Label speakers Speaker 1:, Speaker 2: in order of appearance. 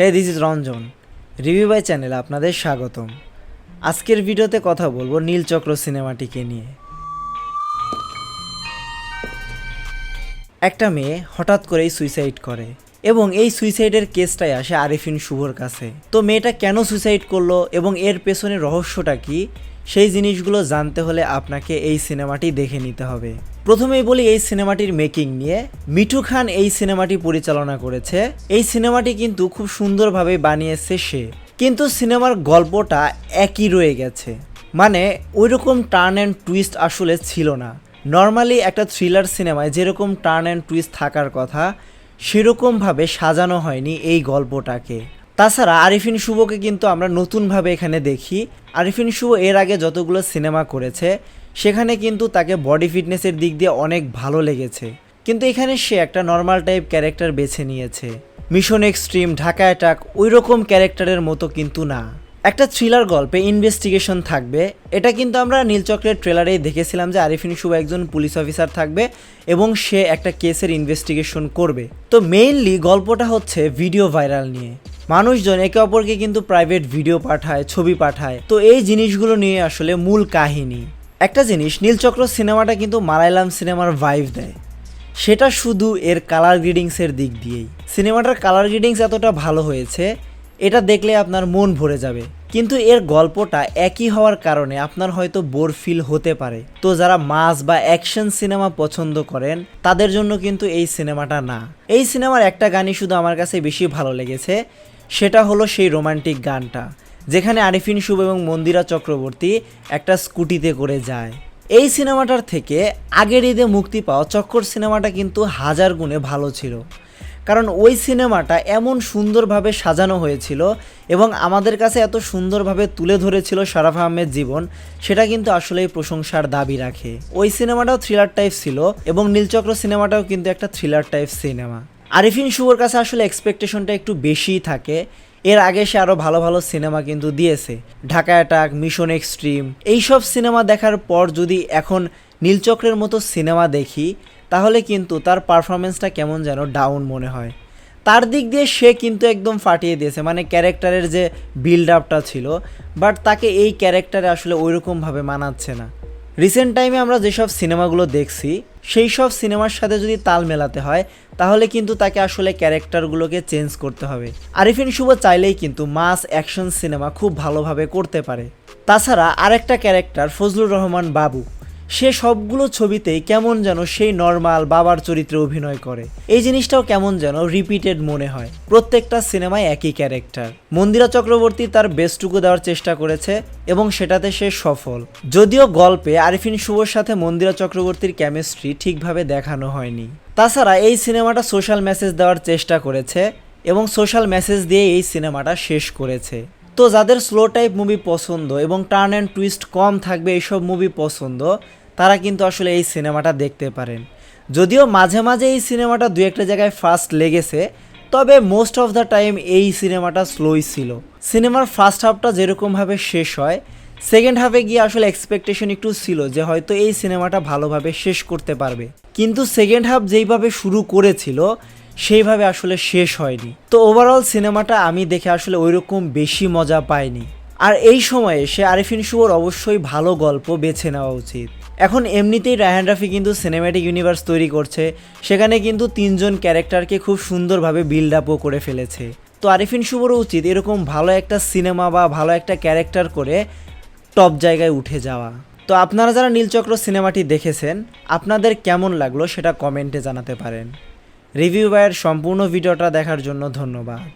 Speaker 1: Hey this is Ranjan review by চ্যানেলে আপনাদের স্বাগতম। আজকের ভিডিওতে কথা বলব নীলচক্র সিনেমাটিকে নিয়ে। একটা মেয়ে হঠাৎ করেই সুইসাইড করে এবং এই সুইসাইডের কেসটাই আসে আরিফিন শুভর কাছে। তো মেয়েটা কেন সুইসাইড করল এবং এর পেছনে রহস্যটা কি? সেই জিনিসগুলো জানতে হলে আপনাকে এই সিনেমাটি দেখে নিতে হবে। প্রথমেই বলি এই সিনেমাটির মেকিং নিয়ে। মিঠু খান এই সিনেমাটি পরিচালনা করেছে। এই সিনেমাটি কিন্তু খুব সুন্দরভাবে বানিয়েছে সে। কিন্তু সিনেমার গল্পটা একই রয়ে গেছে। মানে ওইরকম টার্ন অ্যান্ড টুইস্ট আসলে ছিল না। নর্মালি একটা থ্রিলার সিনেমায় যেরকম টার্ন অ্যান্ড টুইস্ট থাকার কথা, সেরকমভাবে সাজানো হয়নি এই গল্পটাকে। তাছাড়া আরিফিন শুভকে কিন্তু আমরা নতুনভাবে এখানে দেখি। আরিফিন শুভ এর আগে যতগুলো সিনেমা করেছে, সেখানে কিন্তু তাকে বডি ফিটনেসের দিক দিয়ে অনেক ভালো লেগেছে। কিন্তু এখানে সে একটা নর্মাল টাইপ ক্যারেক্টার বেছে নিয়েছে। মিশন এক্সট্রিম ঢাকা অ্যাটাক ওই রকম ক্যারেক্টারের মতো কিন্তু না। একটা থ্রিলার গল্পে ইনভেস্টিগেশন থাকবে। এটা কিন্তু আমরা নীলচক্রের ট্রেলারেই দেখেছিলাম যে আরিফিন শুভ একজন পুলিশ অফিসার থাকবে এবং সে একটা কেসের ইনভেস্টিগেশন করবে। তো মেইনলি গল্পটা হচ্ছে ভিডিও ভাইরাল নিয়ে। মানুষজন একে অপরকে কিন্তু প্রাইভেট ভিডিও পাঠায়, ছবি পাঠায়। তো এই জিনিসগুলো নিয়ে আসলে মূল কাহিনী। একটা জিনিস নীলচক্র সিনেমাটা কিন্তু মালায়ালাম সিনেমার ভাইভ দেয়। সেটা শুধু এর কালার গ্রিডিংসের দিক দিয়েই। সিনেমাটার কালার গ্রিডিংস এতটা ভালো হয়েছে, এটা দেখলে আপনার মন ভরে যাবে। কিন্তু এর গল্পটা একই হওয়ার কারণে আপনার হয়তো বোর ফিল হতে পারে। তো যারা মাস বা অ্যাকশন সিনেমা পছন্দ করেন, তাদের জন্য কিন্তু এই সিনেমাটা না। এই সিনেমার একটা গানই শুধু আমার কাছে বেশি ভালো লেগেছে। সেটা হলো সেই রোমান্টিক গানটা, যেখানে আরিফিন শুভ এবং মন্দিরা চক্রবর্তী একটা স্কুটিতে করে যায়। এই সিনেমাটার থেকে আগের ঈদে মুক্তি পাওয়া চক্কর সিনেমাটা কিন্তু হাজার গুণে ভালো ছিল। কারণ ওই সিনেমাটা এমন সুন্দরভাবে সাজানো হয়েছিল এবং আমাদের কাছে এত সুন্দরভাবে তুলে ধরেছিল শরাফ আহমেদ জীবন, সেটা কিন্তু আসলেই প্রশংসার দাবি রাখে। ওই সিনেমাটাও থ্রিলার টাইপ ছিল এবং নীলচক্র সিনেমাটাও কিন্তু একটা থ্রিলার টাইপ সিনেমা আরিফিন শুভর কাছে আসলে এক্সপেকটেশনটা একটু বেশিই থাকে। এর আগে সে আরও ভালো ভালো সিনেমা কিন্তু দিয়েছে। ঢাকা অ্যাটাক, মিশন এক্সট্রিম, এইসব সিনেমা দেখার পর যদি এখন নীলচক্রের মতো সিনেমা দেখি, তাহলে কিন্তু তার পারফরমেন্সটা কেমন যেন ডাউন মনে হয়। তার দিক দিয়ে সে কিন্তু একদম ফাটিয়ে দিয়েছে। মানে ক্যারেক্টারের যে বিল্ড আপটা ছিল বাট তাকে এই ক্যারেক্টারে আসলে ওইরকমভাবে মানাচ্ছে না। রিসেন্ট টাইমে আমরা যেসব সিনেমাগুলো দেখছি, সেই সব সিনেমার সাথে যদি তাল মেলাতে হয়, তাহলে কিন্তু তাকে আসলে ক্যারেক্টারগুলোকে চেঞ্জ করতে হবে। আরিফিন শুভ চাইলেই কিন্তু মাস অ্যাকশন সিনেমা খুব ভালোভাবে করতে পারে। তাছাড়া আরেকটা ক্যারেক্টার ফজলুর রহমান বাবু। সে সবগুলো ছবিতেই কেমন যেন সেই নর্মাল বাবার চরিত্রে অভিনয় করে। এই জিনিসটাও কেমন যেন রিপিটেড মনে হয়। প্রত্যেকটা সিনেমায় একই ক্যারেক্টার মন্দিরা চক্রবর্তী তার বেস্টটুকু দেওয়ার চেষ্টা করেছে এবং সেটাতে সে সফল। যদিও গল্পে আরিফিন শুভর সাথে মন্দিরা চক্রবর্তীর কেমিস্ট্রি ঠিকভাবে দেখানো হয়নি। তাছাড়া এই সিনেমাটা সোশ্যাল মেসেজ দেওয়ার চেষ্টা করেছে এবং সোশ্যাল মেসেজ দিয়ে এই সিনেমাটা শেষ করেছে। তো যাদের স্লো টাইপ মুভি পছন্দ এবং টার্ন অ্যান্ড টুইস্ট কম থাকবে এইসব মুভি পছন্দ তারা কিন্তু আসলে এই সিনেমাটা দেখতে পারেন। যদিও মাঝে মাঝে এই সিনেমাটা দু একটা জায়গায় ফার্স্ট লেগেছে, তবে মোস্ট অফ দ্য টাইম এই সিনেমাটা স্লোই ছিল। সিনেমার ফার্স্ট হাফটা যেরকমভাবে শেষ হয় সেকেন্ড হাফে গিয়ে আসলে এক্সপেকটেশন একটু ছিল যে হয়তো এই সিনেমাটা ভালোভাবে শেষ করতে পারবে। কিন্তু সেকেন্ড হাফ যেইভাবে শুরু করেছিল, সেইভাবে আসলে শেষ হয়নি। তো ওভারঅল সিনেমাটা আমি দেখে আসলে ওইরকম বেশি মজা পাইনি। আর এই সময়ে সে আরিফিন শুভর অবশ্যই ভালো গল্প বেছে নেওয়া উচিত। এখন এমনিতেই রায়হান রাফি কিন্তু সিনেম্যাটিক ইউনিভার্স তৈরি করছে, সেখানে কিন্তু তিনজন ক্যারেক্টারকে খুব সুন্দরভাবে বিল্ড আপও করে ফেলেছে। তো আরিফিন শুভরও উচিত এরকম ভালো একটা সিনেমা বা ভালো একটা ক্যারেক্টার করে টপ জায়গায় উঠে যাওয়া। তো আপনারা যারা নীলচক্র সিনেমাটি দেখেছেন, আপনাদের কেমন লাগল সেটা কমেন্টে জানাতে পারেন। রিভিউ বাইয়ের সম্পূর্ণ ভিডিওটা দেখার জন্য ধন্যবাদ।